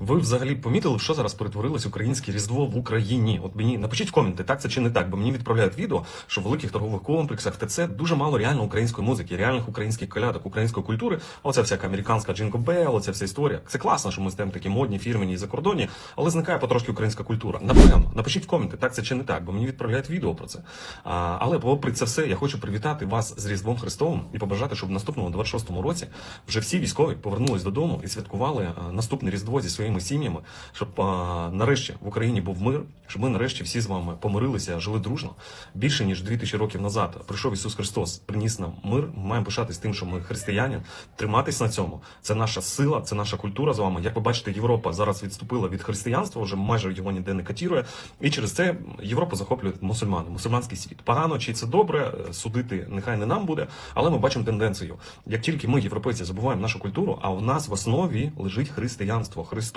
Ви взагалі помітили, що зараз перетворилось українське різдво в Україні? От мені напишіть в коменти, так це чи не так, бо мені відправляють відео, що в великих торгових комплексах ТЦ дуже мало реально української музики, реальних українських колядок, української культури. А Оця всяка американська Джинко Белл, оця вся історія. Це класно, що ми стаємо такі модні, фірмені і закордонні, але зникає потрошки українська культура. Напевно, напишіть в коменти, так це чи не так, бо мені відправляють відео про це. А, але попри це все, я хочу привітати вас з Різдвом Христовим і побажати, щоб в наступному 26-му році вже всі військові повернулись додому і святкували наступне Різдво зі своїми сім'ями, щоб а, нарешті в Україні був мир, щоб ми нарешті всі з вами помирилися, жили дружно. Більше ніж 2000 років назад прийшов Ісус Христос, приніс нам мир. Ми маємо пишатись тим, що ми християни, триматись на цьому. Це наша сила, це наша культура з вами. Як ви бачите, Європа зараз відступила від християнства, вже майже його ніде не катірує. І через це Європу захоплюють мусульмани, мусульманський світ. Погано чи це добре, судити нехай не нам буде, але ми бачимо тенденцію. Як тільки ми, європейці, забуваємо нашу культуру, а в нас в основі лежить християнство, Христос,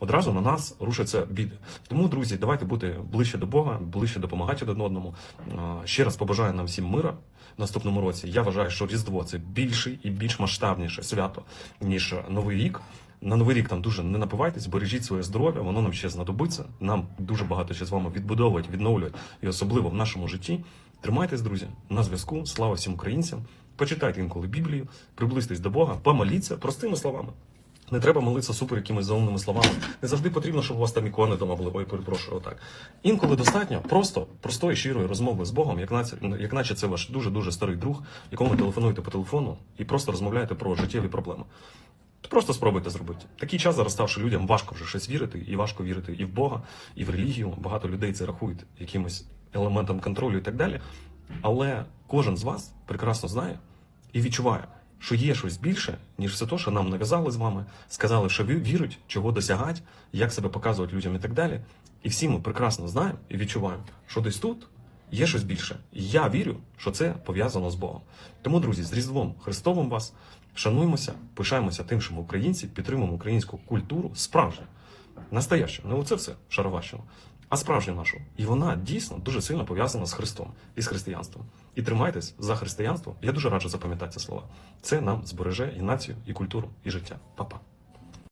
одразу на нас рушаться біди. Тому, друзі, давайте бути ближче до Бога, ближче допомагати один одному. Ще раз побажаю нам всім мира в наступному році. Я вважаю, що Різдво це більший і більш масштабніше свято, ніж Новий рік. На новий рік там дуже не напивайтесь, бережіть своє здоров'я, воно нам ще знадобиться. Нам дуже багато ще з вами відбудовують, відновлюють, і особливо в нашому житті. Тримайтесь, друзі, на зв'язку. Слава всім українцям. Почитайте інколи Біблію, приблизьтесь до Бога, помоліться простими словами. Не треба молитися супер якимись заумними словами. Не завжди потрібно, щоб у вас там ікони дома були, ой, перепрошую, отак. Інколи достатньо просто простої щирої розмови з Богом, як наче, як наче це ваш дуже дуже старий друг, якому телефонуєте по телефону і просто розмовляєте про життєві проблеми. То Просто спробуйте зробити. Такий час зараз став, що людям важко вже щось вірити, і важко вірити і в Бога, і в релігію. Багато людей це рахують якимось елементом контролю і так далі. Але кожен з вас прекрасно знає і відчуває, що є щось більше, ніж все те, що нам нав'язали з вами, сказали, що ви вірять, чого досягати, як себе показувати людям і так далі. І всі ми прекрасно знаємо і відчуваємо, що десь тут є щось більше. І я вірю, що це пов'язано з Богом. Тому, друзі, з Різдвом Христовим вас шануємося, пишаємося тим, що ми українці, підтримуємо українську культуру справжню, настоящу, не оце все шароващину, а справжню нашу. І вона дійсно дуже сильно пов'язана з Христом і з християнством. І тримайтесь за християнство. Я дуже раджу запам'ятати ці слова. Це нам збереже і націю, і культуру, і життя. Па-па.